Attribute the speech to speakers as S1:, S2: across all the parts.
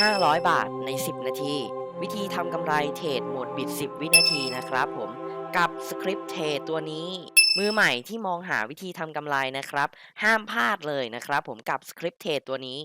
S1: 500 บาทใน 10 นาที วิธีทำกำไรเทรดโหมดบิด 10 วินาทีนะครับผมกับสคริปต์เทรดตัวนี้ มือใหม่ที่มองหาวิธีทำกำไรนะครับ ห้ามพลาดเลยนะครับผมกับสคริปต์เทรดตัวนี้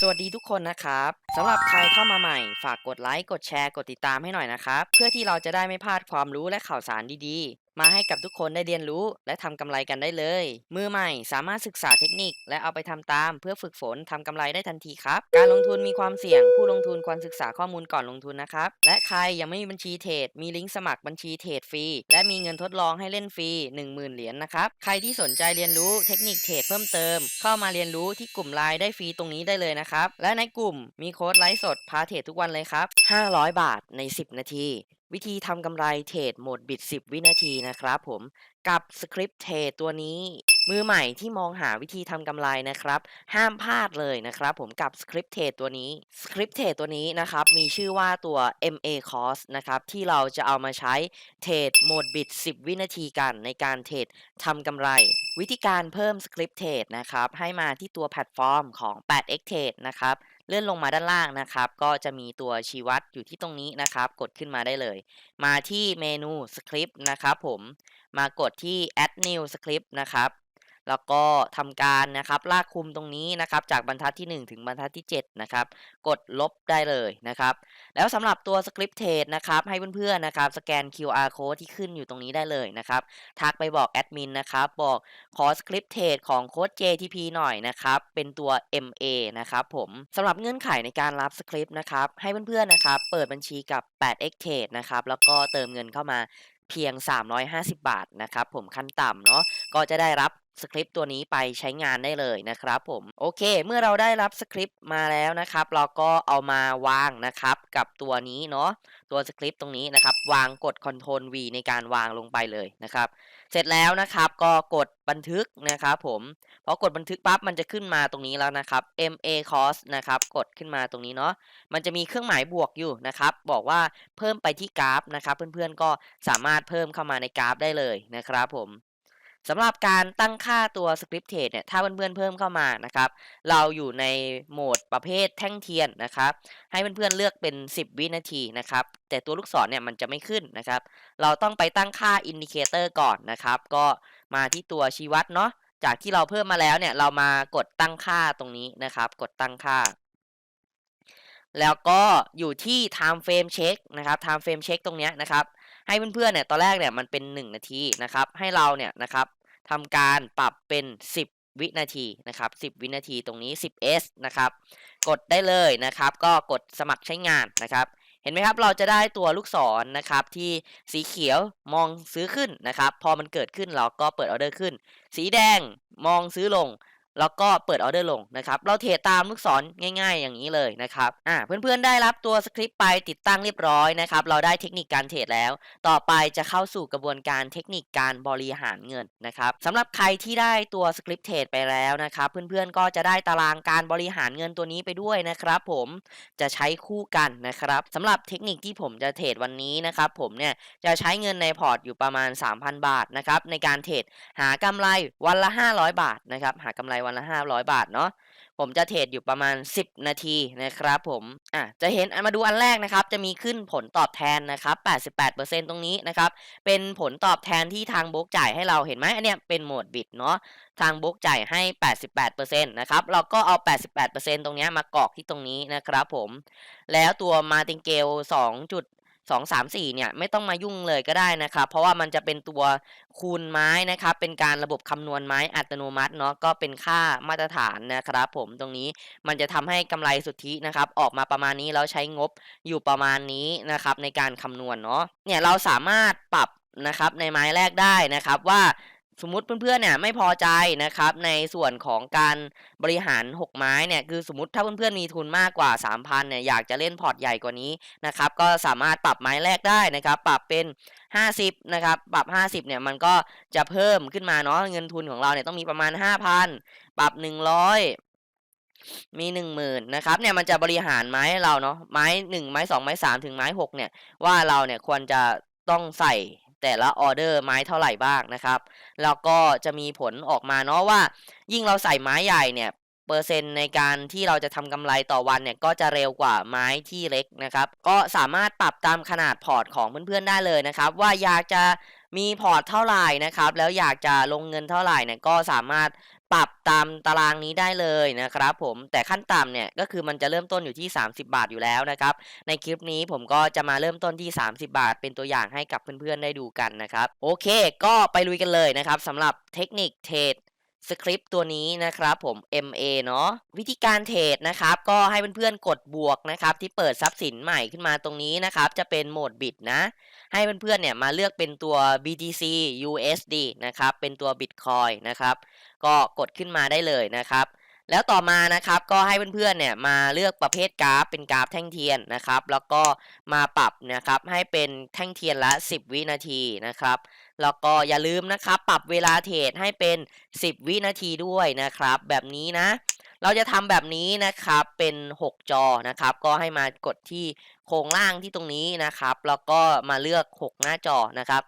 S1: สวัสดีทุกคนนะครับสำหรับใครเข้ามาใหม่ ฝากกดไลค์กดแชร์กดติดตามให้หน่อยนะครับ เพื่อที่เราจะได้ไม่พลาดความรู้และข่าวสารดี มาให้กับทุกคนได้เรียนรู้ และทำกำไรกันได้เลย มือใหม่สามารถศึกษาเทคนิค และเอาไปทำตาม เพื่อฝึกฝนทำกำไรได้ทันทีครับ การลงทุนมีความเสี่ยง ผู้ลงทุนควรศึกษาข้อมูลก่อนลงทุนนะครับ และใครยังไม่มีบัญชีเทรด มีลิงก์สมัครบัญชีเทรดฟรี และมีเงินทดลองให้เล่นฟรี 10,000 เหรียญนะครับ ใครที่สนใจเรียนรู้เทคนิคเทรดเพิ่มเติม เข้ามาเรียนรู้ที่กลุ่มไลน์ได้ฟรีตรงนี้ได้เลยนะครับ และในกลุ่มมีโค้ดไลฟ์สดพาเทรดทุกวันเลยครับ500 บาทใน 10 นาที วิธีทำกำไรเทรดโหมดบิด 10 วินาทีนะครับผมกับสคริปต์เทรดตัวนี้ มือใหม่ที่มองหาวิธีทำกำไรนะครับ ห้ามพลาดเลยนะครับผมกับสคริปต์เทรดตัวนี้สคริปต์เทรดตัวนี้นะครับมีชื่อว่าตัว MA Course นะครับที่เราจะเอามาใช้เทรดโหมดบิด 10 วินาทีกันในการเทรดทำกำไร วิธีการเพิ่มสคริปต์เทรดนะครับให้มาที่ตัวแพลตฟอร์มของ 8x Trade นะครับ เลื่อนลงมาด้านล่างนะครับ ก็จะมีตัวชี้วัดอยู่ที่ตรงนี้นะครับ กดขึ้นมาได้เลย มาที่เมนูสคริปต์นะครับผมมากดที่ add new script นะครับ แล้วก็ทำการนะครับลากคุมตรงนี้นะครับจากบรรทัดที่ 1 ถึงบรรทัดที่7นะครับกดลบได้เลยนะครับแล้วสำหรับตัว Script Trade นะครับให้เพื่อนๆนะครับสแกน QR code ที่ขึ้นอยู่ตรงนี้ได้เลยนะครับทักไปบอกแอดมินนะครับบอกขอ Script Trade ของโค้ด JTP หน่อยนะครับเป็นตัว MA นะครับผมสำหรับเงื่อนไขในการรับ Script นะครับให้เพื่อนๆนะครับเปิดบัญชีกับ 8x Trade นะครับแล้วก็เติมเงินเข้ามาเพียง 350 บาทนะครับผมขั้นต่ำเนาะก็จะได้รับ สคริปต์ตัวนี้ไปใช้งานได้เลยนะครับผมโอเค เมื่อเราได้รับสคริปต์มาแล้วนะครับ เราก็เอามาวางนะครับ กับตัวนี้เนาะตัวสคริปต์ตรงนี้นะครับ วางกด Ctrl V ในการวางลงไปเลยนะครับ เสร็จแล้วนะครับก็กดบันทึกนะครับผมพอกดบันทึกปั๊บมันจะขึ้นมาตรงนี้แล้วนะครับ MA cost นะครับกดขึ้นมาตรงนี้เนาะมันจะมีเครื่องหมายบวกอยู่นะครับ บอกว่าเพิ่มไปที่กราฟนะครับ เพื่อนๆก็สามารถเพิ่มเข้ามาในกราฟได้เลยนะครับผม สำหรับการตั้งค่าตัว Script Trade เนี่ยถ้าเพื่อนๆเพิ่มเข้ามานะครับ เราอยู่ในโหมดประเภทแท่งเทียนนะครับ ให้เพื่อนๆเลือกเป็น 10 วินาทีนะครับ แต่ตัวลูกศรเนี่ยมันจะไม่ขึ้นนะครับ เราต้องไปตั้งค่าอินดิเคเตอร์ก่อนนะครับ ก็มาที่ตัวชี้วัดเนาะจากที่เราเพิ่มมาแล้วเนี่ยเรามากดตั้งค่าตรงนี้นะครับ กดตั้งค่า แล้วก็อยู่ที่ time frame check นะครับ time frame check ตรงเนี้ยนะครับ ให้เพื่อนๆเนี่ยตอนแรกเนี่ยมันเป็น 1 นาทีนะครับ ให้เราเนี่ยนะครับทำการปรับเป็น 10 วินาทีนะครับ 10 วินาทีตรงนี้ 10s นะครับ กดได้เลยนะครับ ก็กดสมัครใช้งานนะครับ เห็นไหมครับ เราจะได้ตัวลูกศรนะครับที่สีเขียวมองซื้อขึ้นนะครับ พอมันเกิดขึ้นเราก็เปิดออเดอร์ขึ้น สีแดงมองซื้อลง แล้วก็เปิดออเดอร์ลงนะครับ เราเทรดตามลูกศรง่ายๆ อย่างนี้เลยนะครับ อ่าเพื่อนๆได้รับตัวสคริปต์ไปติดตั้งเรียบร้อยนะครับ เราได้เทคนิคการเทรดแล้ว ต่อไปจะเข้าสู่กระบวนการเทคนิคการบริหารเงินนะครับสำหรับใครที่ได้ตัวสคริปต์เทรดไปแล้วนะครับ เพื่อนๆก็จะได้ตารางการบริหารเงินตัวนี้ไปด้วยนะครับ ผมจะใช้คู่กันนะครับสำหรับเทคนิคที่ผมจะเทรดวันนี้นะครับ ผมเนี่ยจะใช้เงินในพอร์ตอยู่ประมาณ 3,000 บาทนะครับในการเทรดหากำไรวันละ 500 บาทนะครับหากำไรวันละ500บาทเนาะผมจะเทรดอยู่ประมาณ 10 นาทีนะครับผมอะจะเห็นมาดูอันแรกนะครับ จะมีขึ้นผลตอบแทนนะครับ 88%ตรงนี้นะครับ เป็นผลตอบแทนที่ทางโบรกจ่ายให้เราเห็นไหมอันเนี้ยเป็นโหมดบิดเนาะทางโบรกจ่ายให้ 88%นะครับ เราก็เอา 88%ตรงเนี้ยมากรอกที่ตรงนี้นะครับผม แล้วตัวมาติงเกล 2จุดสองสามสี่เนี่ยไม่ต้องมายุ่งเลยก็ได้นะครับ เพราะว่ามันจะเป็นตัวคูณไม้นะครับเป็นการระบบคำนวณไม้อัตโนมัติเนาะก็เป็นค่ามาตรฐานนะครับ ผมตรงนี้มันจะทำให้กำไรสุทธินะครับออกมาประมาณนี้แล้วใช้งบอยู่ประมาณนี้นะครับในการคำนวณเนาะเนี่ยเราสามารถปรับนะครับในไม้แรกได้นะครับว่า สมมติเพื่อนๆเนี่ยไม่พอใจนะครับในส่วนของการบริหาร 6 ไม้เนี่ยคือสมมติถ้าเพื่อนๆมีทุนมากกว่า 3,000เนี่ยอยากจะเล่นพอร์ตใหญ่กว่านี้นะครับก็สามารถปรับไม้แรกได้นะครับปรับเป็น 50นะครับปรับ 50เนี่ยมันก็จะเพิ่มขึ้นมาเนาะเงินทุนของเราเนี่ยต้องมีประมาณ 5,000 ปรับ 100มีหนึ่งหมื่นนะครับเนี่ยมันจะบริหารไม้เราเนาะไม้หนึ่งไม้สองไม้สามถึงไม้หกเนี่ยว่าเราเนี่ยควรจะต้องใส่ แต่ละออเดอร์ไม้เท่าไหร่บ้างนะครับ แล้วก็จะมีผลออกมาเนาะว่า ยิ่งเราใส่ไม้ใหญ่เนี่ยเปอร์เซ็นต์ในการที่เราจะทำกำไรต่อวันเนี่ยก็จะเร็วกว่าไม้ที่เล็กนะครับ ก็สามารถปรับตามขนาดพอร์ตของเพื่อนๆได้เลยนะครับ ว่าอยากจะมีพอร์ตเท่าไหร่นะครับ แล้วอยากจะลงเงินเท่าไหร่เนี่ยก็สามารถ ปรับตามตารางนี้ได้เลยนะครับผมแต่ขั้นต่ำเนี่ยก็คือมันจะเริ่มต้นอยู่ที่ 30 บาทอยู่แล้วนะครับในคลิปนี้ผมก็จะมาเริ่มต้นที่ 30 บาท เป็นตัวอย่างให้กับเพื่อนๆได้ดูกันนะครับโอเค ก็ไปลุยกันเลยนะครับสำหรับเทคนิคเทรด สคริปต์ตัวนี้นะครับผม MA เนาะวิธีการเทรดนะครับ ก็ให้เพื่อนๆกดบวกนะครับที่เปิดทรัพย์สินใหม่ขึ้นมาตรงนี้นะครับ จะเป็นโหมดบิตนะ ให้เพื่อนๆเนี่ยมาเลือกเป็นตัว BTC USD นะครับ เป็นตัว Bitcoin นะครับ ก็กดขึ้นมาได้เลยนะครับ แล้วต่อมานะครับก็ให้เพื่อนๆเนี่ยมาเลือกประเภทกราฟเป็นกราฟแท่งเทียนนะครับ แล้วก็มาปรับนะครับให้เป็นแท่งเทียนละ 10 วินาทีนะครับ แล้วก็อย่าลืมนะครับ ปรับเวลาเทรดให้เป็น 10 วินาทีด้วยนะครับ แบบนี้นะ เราจะทำแบบนี้นะครับเป็น 6 จอนะครับ ก็ให้มากดที่โครงล่างที่ตรงนี้นะครับ แล้วก็มาเลือก 6 หน้าจอนะครับ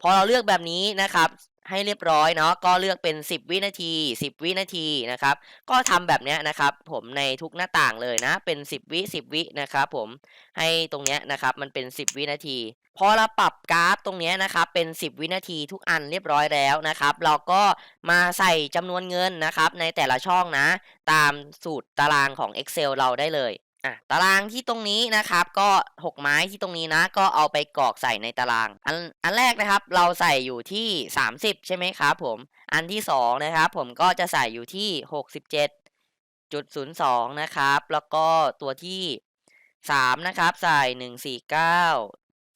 S1: พอเราเลือกแบบนี้นะครับ ให้เรียบร้อยเนาะก็เลือกเป็น 10 วินาที 10 วินาทีนะครับ ก็ทำแบบเนี้ยนะครับ ผมในทุกหน้าต่างเลยนะ เป็น 10 วิ 10 วินะครับ ผมให้ตรงเนี้ยนะครับ มันเป็น 10 วินาทีพอเราปรับกราฟตรงเนี้ยนะครับเป็น 10 วินาทีทุกอันเรียบร้อยแล้วนะครับ เราก็มาใส่จำนวนเงินนะครับ ในแต่ละช่องนะ ตามสูตรตารางของ Excel เราได้เลย อะตารางที่ตรงนี้นะครับ ก็ 6 ไม้ที่ตรงนี้นะ ก็เอาไปกรอกใส่ในตาราง อันอันแรกนะครับ เราใส่อยู่ที่ 30 ใช่ไหมครับผม อันที่2นะครับ ผมก็จะใส่อยู่ที่ 67.02 นะครับ แล้วก็ตัวที่ 3 นะครับ ใส่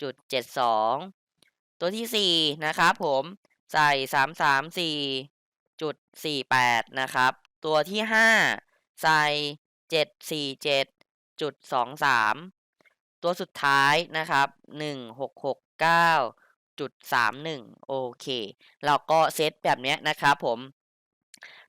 S1: 149.72 ตัวที่ 4 นะครับผมใส่ 334.48 นะครับ ตัวที่ 5 ใส่ จุดสองสามตัวสุดท้ายนะครับหนึ่งหกหกเก้าจุดสามหนึ่งโอเค เราก็เซตแบบนี้นะครับผม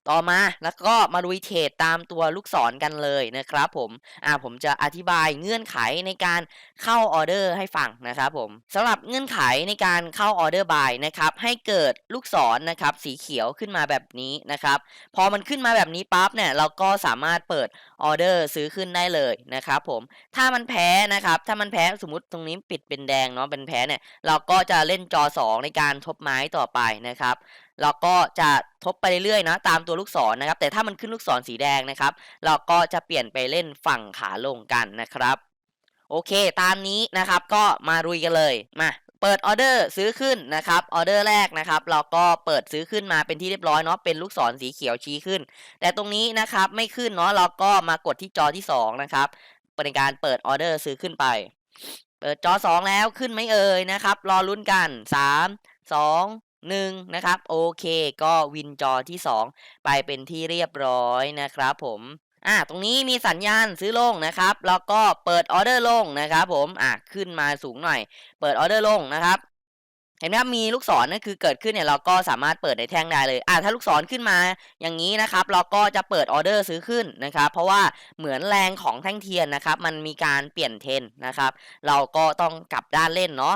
S1: ต่อมาแล้วก็มาลุยเทรดตามตัวลูกศรกันเลยนะครับผมอ่าผมจะอธิบายเงื่อนไขในการเข้าออเดอร์ให้ฟังนะครับผมสำหรับเงื่อนไขในการเข้าออเดอร์บายนะครับให้เกิดลูกศรนะครับสีเขียวขึ้นมาแบบนี้นะครับพอมันขึ้นมาแบบนี้ปั๊บเนี่ยเราก็สามารถเปิดออเดอร์ซื้อขึ้นได้เลยนะครับผมถ้ามันแพ้นะครับถ้ามันแพ้สมมติตรงนี้ปิดเป็นแดงเนาะเป็นแพ้เนี่ยเราก็จะเล่นจอ 2 ในการทบไม้ต่อไปนะครับ เราก็จะทบไปเรื่อยๆนะตามตัวลูกศรนะครับ แต่ถ้ามันขึ้นลูกศรสีแดงนะครับ เราก็จะเปลี่ยนไปเล่นฝั่งขาลงกันนะครับโอเค ตามนี้นะครับก็มารุยกันเลยมาเปิดออเดอร์ซื้อขึ้นนะครับออเดอร์แรกนะครับ เราก็เปิดซื้อขึ้นมาเป็นที่เรียบร้อยเนาะเป็นลูกศรสีเขียวชี้ขึ้น แต่ตรงนี้นะครับไม่ขึ้นเนาะเราก็มากดที่จอที่ 2 นะครับเป็นการเปิดออเดอร์ซื้อขึ้นไป เปิดจอ 2 แล้วขึ้นไหมเอ่ยนะครับ รอลุ้นกัน 3 2 1นะครับโอเคก็วินจอที่ 2 ไปเป็นที่เรียบร้อยนะครับผมอ่าตรงนี้มีสัญญาณซื้อลงนะครับ แล้วก็เปิดออเดอร์ลงนะครับผมอะขึ้นมาสูงหน่อย เปิดออเดอร์ลงนะครับ เห็นไหมครับมีลูกศรนั่นคือเกิดขึ้นเนี่ยเราก็สามารถเปิดในแท่งได้เลยอ่าถ้าลูกศรขึ้นมาอย่างนี้นะครับ เราก็จะเปิดออเดอร์ซื้อขึ้นนะครับ เพราะว่าเหมือนแรงของแท่งเทียนนะครับ มันมีการเปลี่ยนเทนนะครับ เราก็ต้องกลับด้านเล่นเนาะ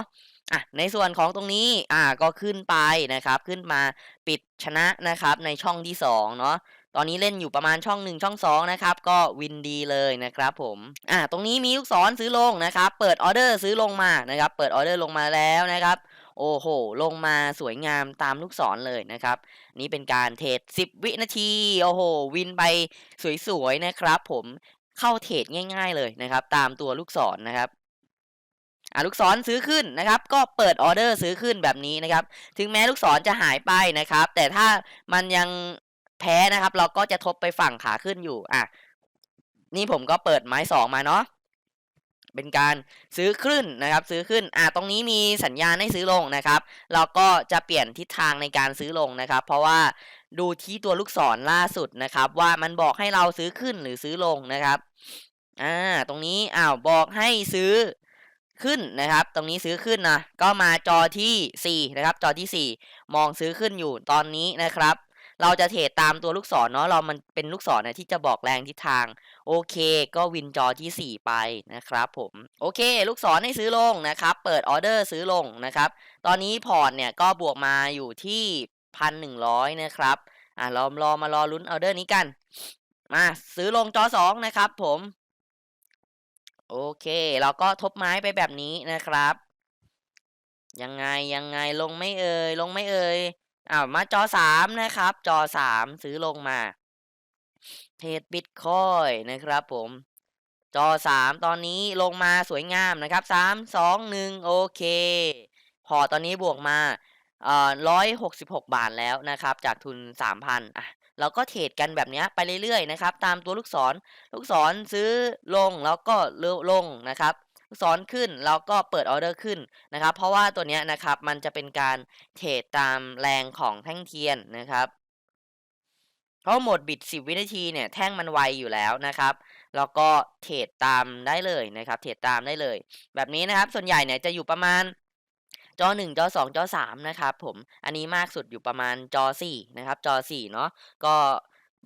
S1: อะในส่วนของตรงนี้อ่าก็ขึ้นไปนะครับ ขึ้นมาปิดชนะนะครับ ในช่องที่2เนาะตอนนี้เล่นอยู่ประมาณช่อง 1 ช่อง2นะครับก็วินดีเลยนะครับผมอ่าตรงนี้มีลูกศรซื้อลงนะครับ เปิดออเดอร์ซื้อลงมานะครับ เปิดออเดอร์ลงมาแล้วนะครับโอ้โห ลงมาสวยงามตามลูกศรเลยนะครับ นี่เป็นการเทรด10 วินาที โอ้โห วินไปสวยๆนะครับ ผมเข้าเทรดง่าย ๆเลยนะครับ ตามตัวลูกศรนะครับ อ่าลูกศรซื้อขึ้นนะครับ ก็เปิดออเดอร์ซื้อขึ้นแบบนี้นะครับ ถึงแม้ลูกศรจะหายไปนะครับ แต่ถ้ามันยังแพ้นะครับ เราก็จะทบไปฝั่งขาขึ้นอยู่อะนี่ผมก็เปิดไม้สองมาเนาะเป็นการซื้อขึ้นนะครับ ซื้อขึ้นอ่าตรงนี้มีสัญญาณให้ซื้อลงนะครับ เราก็จะเปลี่ยนทิศทางในการซื้อลงนะครับ เพราะว่าดูที่ตัวลูกศรล่าสุดนะครับ ว่ามันบอกให้เราซื้อขึ้นหรือซื้อลงนะครับอ่าตรงนี้อ้าวบอกให้ซื้อ ขึ้นนะครับ ตรงนี้ซื้อขึ้นนะก็มาจอที่4นะครับจอที่ 4 มองซื้อขึ้นอยู่ตอนนี้นะครับ เราจะเทรดตามตัวลูกศรเนาะเรามันเป็นลูกศรนะที่จะบอกแรงทิศทาง โอเค ก็วินจอที่ 4 ไปนะครับ ผมโอเค ลูกศรให้ซื้อลงนะครับ เปิดออเดอร์ซื้อลงนะครับ ตอนนี้พอร์ตเนี่ยก็บวกมาอยู่ที่พันหนึ่งร้อยนะครับอ่ารอรอมารอลุ้นออเดอร์นี้กันมาซื้อลงจอสองนะครับผม โอเค เราก็ทบไม้ไปแบบนี้นะครับ ยังไงยังไงลงไม่เอ่ยลงไม่เอ่ยอ้าวมาจอสามนะครับ จอสามซื้อลงมาเทรดบิตคอยนะครับผม จอสามตอนนี้ลงมาสวยงามนะครับสามสองหนึ่งโอเค พอตอนนี้บวกมาเอ่อร้อยหกสิบหกบาทแล้วนะครับ จากทุนสามพันอะ เราก็เทรดกันแบบนี้ไปเรื่อยๆนะครับตามตัวลูกศร ลูกศรซื้อลงแล้วก็เลลงนะครับลูกศรขึ้นแล้วก็เปิดออเดอร์ขึ้นนะครับเพราะว่าตัวนี้นะครับมันจะเป็นการเทรดตามแรงของแท่งเทียนนะครับเพราะโหมดบิด 10 วินาทีเนี่ยแท่งมันไวอยู่แล้วนะครับแล้วก็เทรดตามได้เลยนะครับ เทรดตามได้เลย แบบนี้นะครับส่วนใหญ่เนี่ยจะอยู่ประมาณ จอ 1 จอ 2 จอ 3 นะครับผมอันนี้มากสุดอยู่ประมาณจอ 4 นะครับ จอ 4 เนาะก็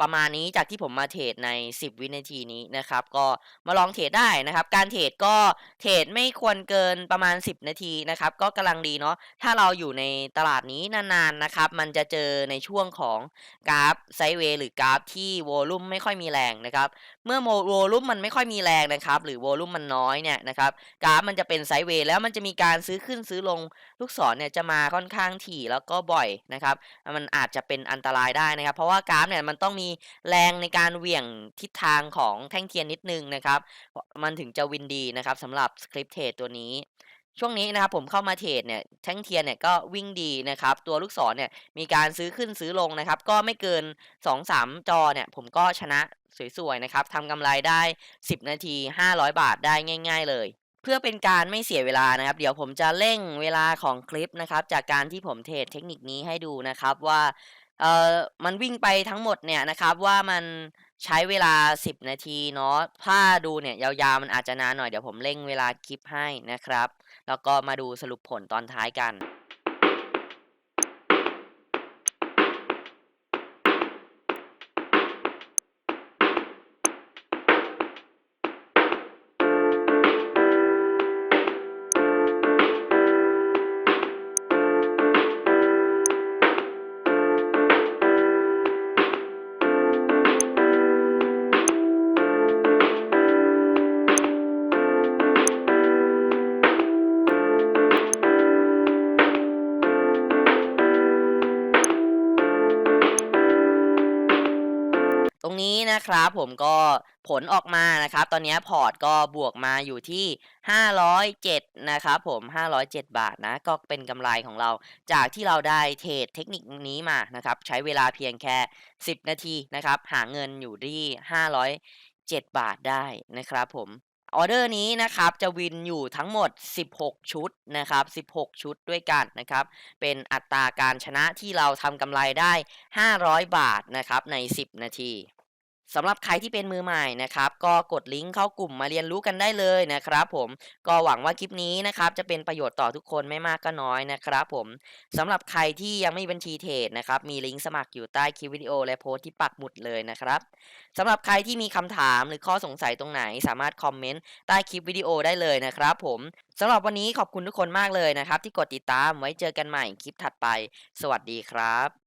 S1: ประมาณนี้จากที่ผมมาเทรดใน 10 วินาทีนี้นะครับ ก็มาลองเทรดได้นะครับ การเทรดก็เทรดไม่ควรเกินประมาณ 10 นาทีนะครับ ก็กำลังดีเนาะถ้าเราอยู่ในตลาดนี้นานๆนะครับ มันจะเจอในช่วงของกราฟไซเวย์หรือกราฟที่โวลุ่มไม่ค่อยมีแรงนะครับ เมื่อโวลุ่มมันไม่ค่อยมีแรงนะครับ หรือโวลุ่มมันน้อยเนี่ยนะครับกราฟมันจะเป็นไซด์เวย์แล้วมันจะมีการซื้อขึ้นซื้อลงลูกศรเนี่ยจะมาค่อนข้างถี่แล้วก็บ่อยนะครับมันอาจจะเป็นอันตรายได้นะครับ เพราะว่ากราฟเนี่ยมันต้องมีแรงในการเหวี่ยงทิศทางของแท่งเทียนนิดนึงนะครับ มันถึงจะวินดีนะครับสำหรับสคริปต์เทรดตัวนี้ ช่วงนี้นะครับผมเข้ามาเทรดเนี่ยแท่งเทียนเนี่ยก็วิ่งดีนะครับ ตัวลูกศรเนี่ยมีการซื้อขึ้นซื้อลงนะครับ ก็ไม่เกิน 2-3 จอเนี่ยผมก็ชนะสวยๆนะครับทำกำไรได้ 10 นาที 500 บาทได้ง่าย ๆ เลย เพื่อเป็นการไม่เสียเวลานะครับ เดี๋ยวผมจะเร่งเวลาของคลิปนะครับ จากการที่ผมเทรดเทคนิคนี้ให้ดูนะครับว่าเออมันวิ่งไปทั้งหมดเนี่ยนะครับว่ามัน ใช้เวลา 10 นาทีเนาะถ้าดูเนี่ยยาวๆมันอาจจะนานหน่อยเดี๋ยวผมเร่งเวลาคลิปให้นะครับ แล้วก็มาดูสรุปผลตอนท้ายกัน นะครับผมก็ผลออกมานะครับ ตอนนี้พอร์ตก็บวกมาอยู่ที่ 507 นะครับผม 507 บาทนะ ก็เป็นกำไรของเรา จากที่เราได้เทรดเทคนิคนี้มานะครับ ใช้เวลาเพียงแค่ 10 นาทีนะครับ หาเงินอยู่ที่ 507 บาทได้นะครับผมออเดอร์นี้นะครับจะวินอยู่ทั้งหมด 16 ชุดนะครับ 16 ชุดด้วยกันนะครับ เป็นอัตราการชนะที่เราทำกำไรได้ 500 บาทนะครับใน 10 นาที สำหรับใครที่เป็นมือใหม่นะครับ ก็กดลิงก์เข้ากลุ่มมาเรียนรู้กันได้เลยนะครับผมก็หวังว่าคลิปนี้นะครับจะเป็นประโยชน์ต่อทุกคนไม่มากก็น้อยนะครับผมสำหรับใครที่ยังไม่มีบัญชีเทรดนะครับมีลิงก์สมัครอยู่ใต้คลิปวิดีโอและโพสต์ที่ปักหมุดเลยนะครับสำหรับใครที่มีคำถามหรือข้อสงสัยตรงไหน สามารถคอมเมนต์ใต้คลิปวิดีโอได้เลยนะครับผมสำหรับวันนี้ขอบคุณทุกคนมากเลยนะครับ ที่กดติดตามไว้เจอกันใหม่คลิปถัดไป สวัสดีครับ